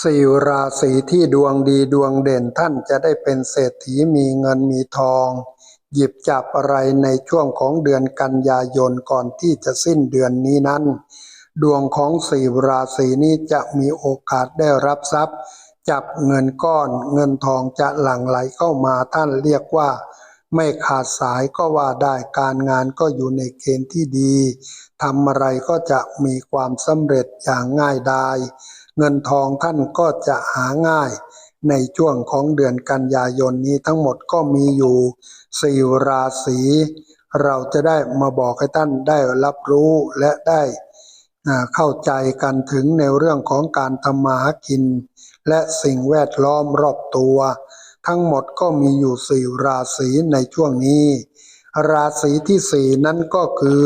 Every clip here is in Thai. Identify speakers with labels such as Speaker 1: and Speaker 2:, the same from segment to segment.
Speaker 1: สี่ราศีที่ดวงดีดวงเด่นท่านจะได้เป็นเศรษฐีมีเงินมีทอง หยิบจับอะไรในช่วงของเดือนกันยายนก่อนที่จะสิ้นเดือนนี้นั้น ดวงของสี่ราศีนี้จะมีโอกาสได้รับทรัพย์ จับเงินก้อนเงินทองจะหลั่งไหลเข้ามาท่านเรียกว่า ไม่ขาดสายก็ว่าได้การงานก็อยู่ในเกณฑ์ที่ดีทำอะไรก็จะมีความสำเร็จอย่างง่ายดาย เงินทองท่านก็จะหาง่าย ในช่วงของเดือนกันยายนนี้ทั้งหมดก็มีอยู่สี่ราศีเราจะได้มาบอกให้ท่านได้รับรู้และได้เข้าใจกันถึงในเรื่องของการทำมาหากิน และสิ่งแวดล้อมรอบตัว ทั้งหมดก็มีอยู่สี่ราศีในช่วงนี้ ราศีที่สี่นั้นก็คือ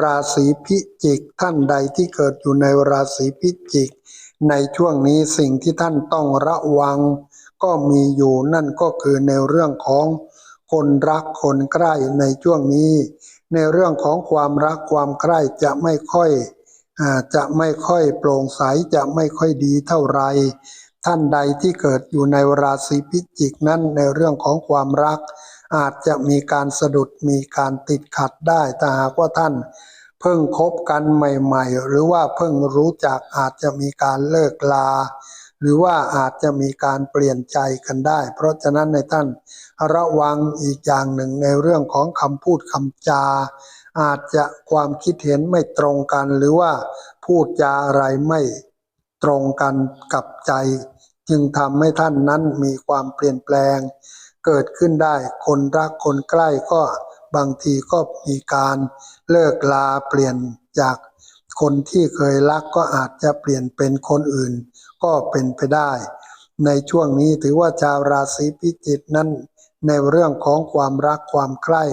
Speaker 1: ราศีพิจิกท่านใดที่เกิดอยู่ในราศีพิจิก ในช่วงนี้สิ่งที่ท่านต้องระวัง ก็มีอยู่นั่นก็คือในเรื่องของคนรักคนใกล้ในช่วงนี้ ในเรื่องของความรักความใกล้จะไม่ค่อยจะไม่ค่อยโปร่งใสจะไม่ค่อยดีเท่าไรท่านใดที่เกิดอยู่ในราศีพิจิกนั้นในเรื่องของความรัก อาจจะมีการสะดุดมีการติดขัดได้แต่หากว่าท่าน เพิ่งคบกันใหม่ ๆ หรือว่าเพิ่งรู้จักอาจจะมีการเลิกลา หรือว่าอาจจะมีการเปลี่ยนใจกันได้ เพราะฉะนั้นในท่านระวังอีกอย่างหนึ่งในเรื่องของคำพูดคำจา อาจจะความคิดเห็นไม่ตรงกัน หรือว่าพูดจาอะไรไม่ตรงกันกับใจ จึงทำให้ท่านนั้นมีความเปลี่ยนแปลง เกิดขึ้นได้คนรักคนใกล้ก็บางทีก็มีการ เลิกลาเปลี่ยนจากคนที่เคยรักก็อาจจะเปลี่ยนเป็นคนอื่น ก็เป็นไปได้ ในช่วงนี้ถือว่าชาวราศีพิจิกนั้น ในเรื่องของความรักความใคร่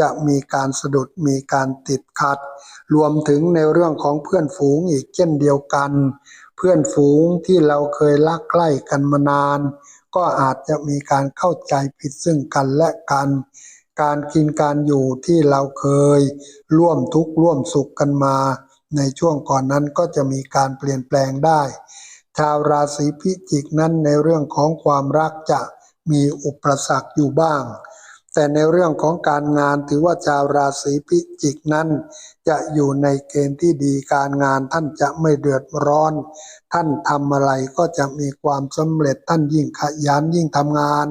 Speaker 1: จะมีการสะดุดมีการติดขัด รวมถึงในเรื่องของเพื่อนฝูงอีกเช่นเดียวกัน เพื่อนฝูงที่เราเคยรักใกล้กันมานาน ก็อาจจะมีการเข้าใจผิดซึ่งกันและกัน การกินการอยู่ที่เราเคย ร่วมทุกข์ร่วมสุขกันมา ในช่วงก่อนนั้นก็จะมีการเปลี่ยนแปลงได้ ชาวราศีพิจิกนั้นในเรื่องของความรักจะมีอุปสรรคอยู่บ้าง แต่ในเรื่องของการงานถือว่าชาวราศีพิจิกนั้น จะอยู่ในเกณฑ์ที่ดีการงานท่านจะไม่เดือดร้อน ท่านทำอะไรก็จะมีความสำเร็จท่านยิ่งขยันยิ่งทำงาน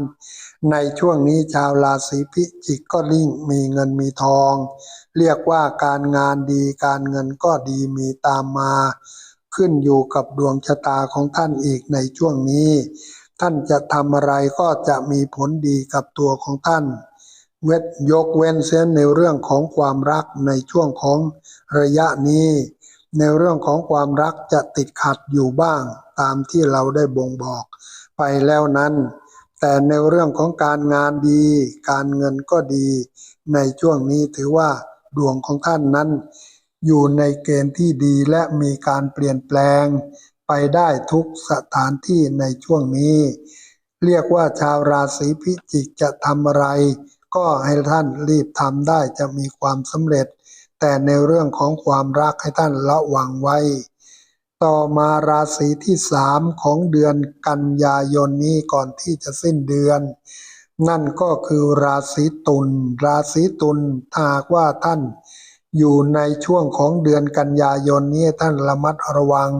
Speaker 1: ในช่วงนี้ชาวราศีพิจิกก็ยิ่งมีเงินมีทอง เรียกว่าการงานดีการเงินก็ดีมีตามมา ขึ้นอยู่กับดวงชะตาของท่านอีกในช่วงนี้ท่านจะทำอะไรก็จะมีผลดีกับตัวของท่าน เวทยกเว้นเส้นในเรื่องของความรักในช่วงของระยะนี้ ในเรื่องของความรักจะติดขัดอยู่บ้างตามที่เราได้บ่งบอก ไปแล้วนั้น แต่ในเรื่องของการงานดี การเงินก็ดี ในช่วงนี้ถือว่าดวงของท่านนั้น อยู่ในเกณฑ์ที่ดีและมีการเปลี่ยนแปลง ไปได้ทุกสถานที่ในช่วงนี้ เรียกว่าชาวราศีพิจิกจะทำอะไร ก็ให้ท่านรีบทำได้จะมีความสำเร็จ แต่ในเรื่องของความรักให้ท่านระวังไว้ ต่อมาราศีที่สามของเดือนกันยายนนี้ก่อนที่จะสิ้นเดือน นั่นก็คือราศีตุลราศีตุลหากว่าท่านอยู่ในช่วงของเดือนกันยายนนี้ท่านระมัดระวัง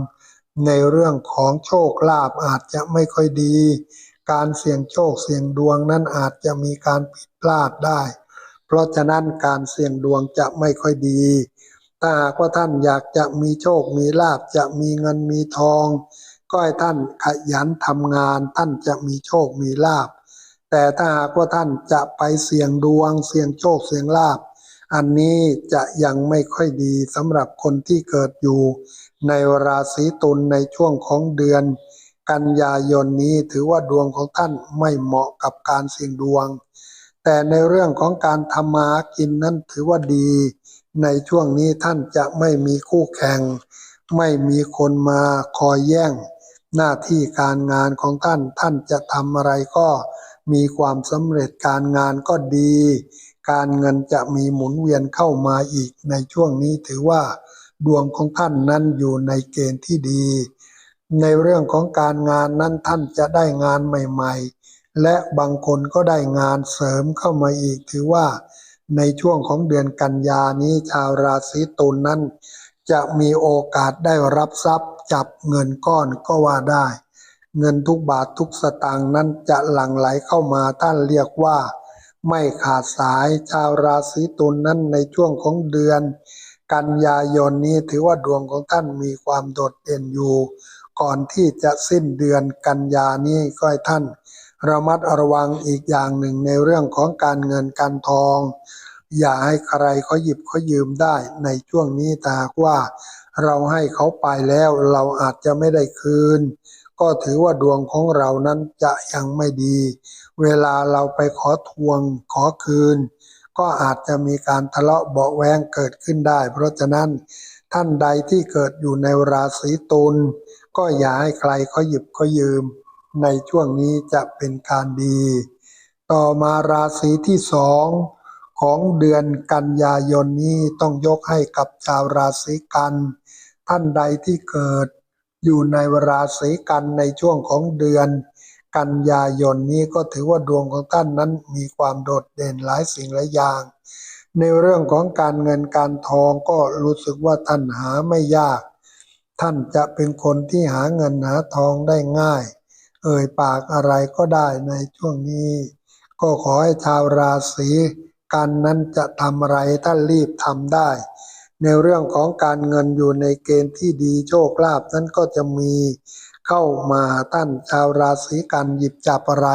Speaker 1: ในเรื่องของโชคลาภอาจจะไม่ค่อยดี การเสี่ยงโชคเสี่ยงดวงนั้นอาจจะมีการผิดพลาดได้ เพราะฉะนั้นการเสี่ยงดวงจะไม่ค่อยดีถ้าหากว่าท่านอยากจะมีโชคมีลาภจะมีเงินมีทอง ก็ให้ท่านขยันทำงาน ท่านจะมีโชคมีลาภแต่ถ้าหากว่าท่านจะไปเสี่ยงดวง เสี่ยงโชคเสี่ยงลาภอันนี้จะยังไม่ค่อยดีสำหรับคนที่เกิดอยู่ ในราศีตุลในช่วงของเดือน กันยายนนี้ถือว่าดวงของท่านไม่เหมาะกับการเสี่ยงดวง แต่ในเรื่องของการทำมากินนั้นถือว่าดี ในช่วงนี้ท่านจะไม่มีคู่แข่ง ไม่มีคนมาคอยแย่ง หน้าที่การงานของท่านท่านจะทำอะไรก็มีความสำเร็จการงานก็ดี การเงินจะมีหมุนเวียนเข้ามาอีกในช่วงนี้ถือว่า ดวงของท่านนั้นอยู่ในเกณฑ์ที่ดี ในเรื่องของการงานนั้นท่านจะได้งานใหม่ ๆ และบางคนก็ได้งานเสริมเข้ามาอีก ถือว่าในช่วงของเดือนกันยานี้ชาวราศีตุลนั้น จะมีโอกาสได้รับทรัพย์ จับเงินก้อนก็ว่าได้ เงินทุกบาททุกสตางค์นั้นจะหลั่งไหลเข้ามาท่านเรียกว่า ไม่ขาดสายชาวราศีตุลนั้นในช่วงของเดือน กันยายนนี้ถือว่าดวงของท่านมีความโดดเด่นอยู่ ก่อนที่จะสิ้นเดือนกันยานี้ก็ให้ท่าน ระมัดระวังอีกอย่างหนึ่งในเรื่องของการเงินการทอง อย่าให้ใครเขาหยิบเขายืมได้ในช่วงนี้ตาว่า เราให้เขาไปแล้วเราอาจจะไม่ได้คืน ก็ถือว่าดวงของเรานั้นจะยังไม่ดี เวลาเราไปขอทวงขอคืน ก็อาจจะมีการทะเลาะเบาแวงเกิดขึ้นได้ เพราะฉะนั้นท่านใดที่เกิดอยู่ในราศีตุล ก็อย่าให้ใครเขาหยิบเขายืม ในช่วงนี้จะเป็นการดี ต่อมาราศีที่สองของเดือนกันยายนนี้ต้องยกให้กับชาวราศีกัน ท่านใดที่เกิดอยู่ในราศีกันในช่วงของเดือน กันยายนนี้ก็ถือว่าดวงของท่านนั้นมีความโดดเด่นหลายสิ่งหลายอย่าง ในเรื่องของการเงินการทองก็รู้สึกว่าท่านหาไม่ยาก ท่านจะเป็นคนที่หาเงินหาทองได้ง่าย เอ่ยปากอะไรก็ได้ในช่วงนี้ ก็ขอให้ชาวราศีกันนั้นจะทำอะไรท่านรีบทำได้ ในเรื่องของการเงินอยู่ในเกณฑ์ที่ดีโชคลาภนั้นก็จะมีเข้ามาท่านชาวราศีกันหยิบจับอะไร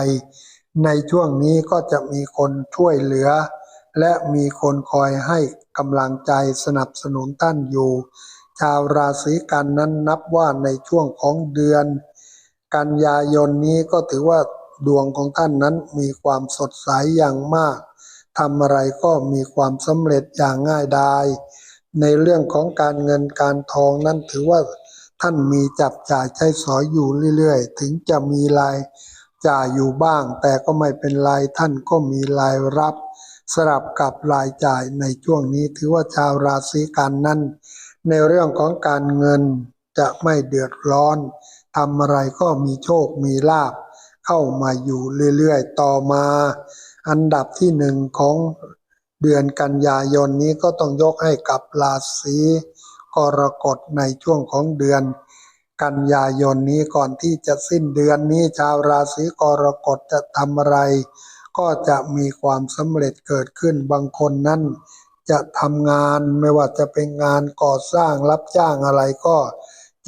Speaker 1: ในช่วงนี้ก็จะมีคนช่วยเหลือ และมีคนคอยให้กำลังใจสนับสนุนท่านอยู่ ชาวราศีกันนั้นนับว่าในช่วงของเดือน กันยายนนี้ก็ถือว่าดวงของท่านนั้นมีความสดใสอย่างมากทำอะไรก็มีความสำเร็จอย่างง่ายดายในเรื่องของการเงินการทองนั้นถือว่าท่านมีจับจ่ายใช้สอยอยู่เรื่อยๆ ถึงจะมีรายจ่ายอยู่บ้าง แต่ก็ไม่เป็นไรท่านก็มีรายรับสลับกับรายจ่ายในช่วงนี้ถือว่าชาวราศีกันนั้น ในเรื่องของการเงินจะไม่เดือดร้อนทำอะไรก็มีโชคมีลาบ เข้ามาอยู่เรื่อยๆ ต่อมา อันดับที่หนึ่งของเดือนกันยายนนี้ก็ต้องยกให้กับราศีกรกฎในช่วงของเดือน กันยายนนี้ก่อนที่จะสิ้นเดือนนี้ชาวราศีกรกฎจะทำอะไร ก็จะมีความสำเร็จเกิดขึ้นบางคนนั้น จะทำงานไม่ว่าจะเป็นงานก่อสร้างรับจ้างอะไรก็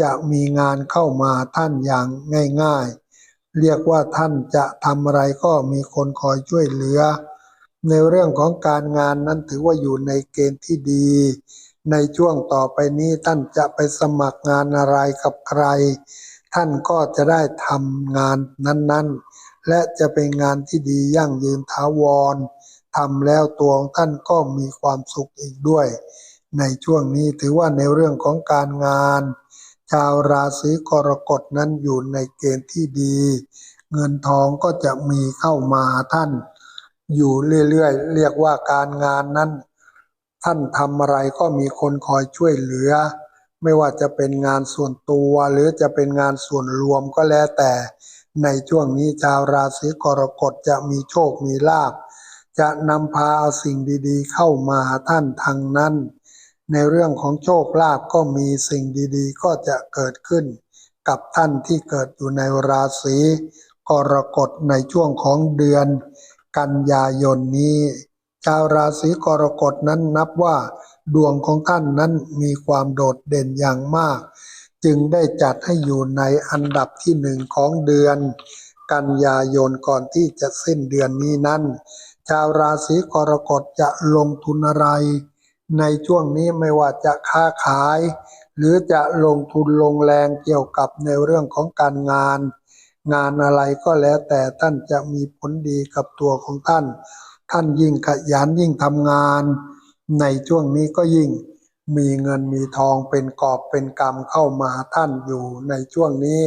Speaker 1: จะมีงานเข้ามาท่านอย่างง่ายๆ เรียกว่าท่านจะทำอะไรก็มีคนคอยช่วยเหลือ ในเรื่องของการงานนั้นถือว่าอยู่ในเกณฑ์ที่ดี ในช่วงต่อไปนี้ท่านจะไปสมัครงานอะไรกับใคร ท่านก็จะได้ทำงานนั้นๆ และจะเป็นงานที่ดียั่งยืนถาวร ทำแล้วตัวของท่านก็มีความสุขอีกด้วย ในช่วงนี้ถือว่าในเรื่องของการงาน ชาวราศีกรกฎนั้นอยู่ในเกณฑ์ที่ดี เงินทองก็จะมีเข้ามาท่าน อยู่เรื่อยๆ เรียกว่าการงานนั้น ท่านทำอะไรก็มีคนคอยช่วยเหลือ ไม่ว่าจะเป็นงานส่วนตัวหรือจะเป็นงานส่วนรวมก็แล้วแต่ ในช่วงนี้ชาวราศีกรกฎจะมีโชคมีลาภ จะนำพาเอาสิ่งดีๆ เข้ามาท่านทางนั้น ในเรื่องของโชคลาภก็มีสิ่งดีๆ ก็จะเกิดขึ้น กับท่านที่เกิดอยู่ในราศีกรกฎในช่วงของเดือน กันยายนนี้ ชาวราศีกรกฎนั้นนับว่าดวงของท่านนั้นมีความโดดเด่นอย่างมาก จึงได้จัดให้อยู่ในอันดับที่หนึ่งของเดือน กันยายนก่อนที่จะสิ้นเดือนนี้นั้น ชาวราศีกรกฎจะลงทุนอะไร ในช่วงนี้ไม่ว่าจะค้าขาย หรือจะลงทุนลงแรงเกี่ยวกับในเรื่องของการงาน งานอะไรก็แล้วแต่ท่านจะมีผลดีกับตัวของท่าน ท่านยิ่งขยันยิ่งทำงาน ในช่วงนี้ก็ยิ่งมีเงินมีทองเป็นกอบเป็นกำเข้ามาท่านอยู่ในช่วงนี้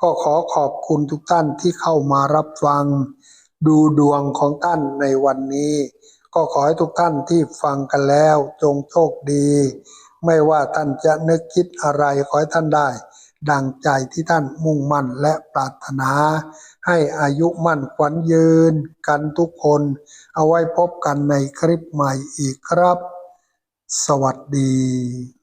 Speaker 1: ก็ขอขอบคุณทุกท่านที่เข้ามารับฟัง ดูดวงของท่านในวันนี้ ก็ขอให้ทุกท่านที่ฟังกันแล้วจงโชคดี ไม่ว่าท่านจะนึกคิดอะไรขอให้ท่านได้ ดังใจที่ท่านมุ่งมั่นและปรารถนา ให้อายุมั่นขวัญยืนกันทุกคน เอาไว้พบกันในคลิปใหม่อีกครับ สวัสดี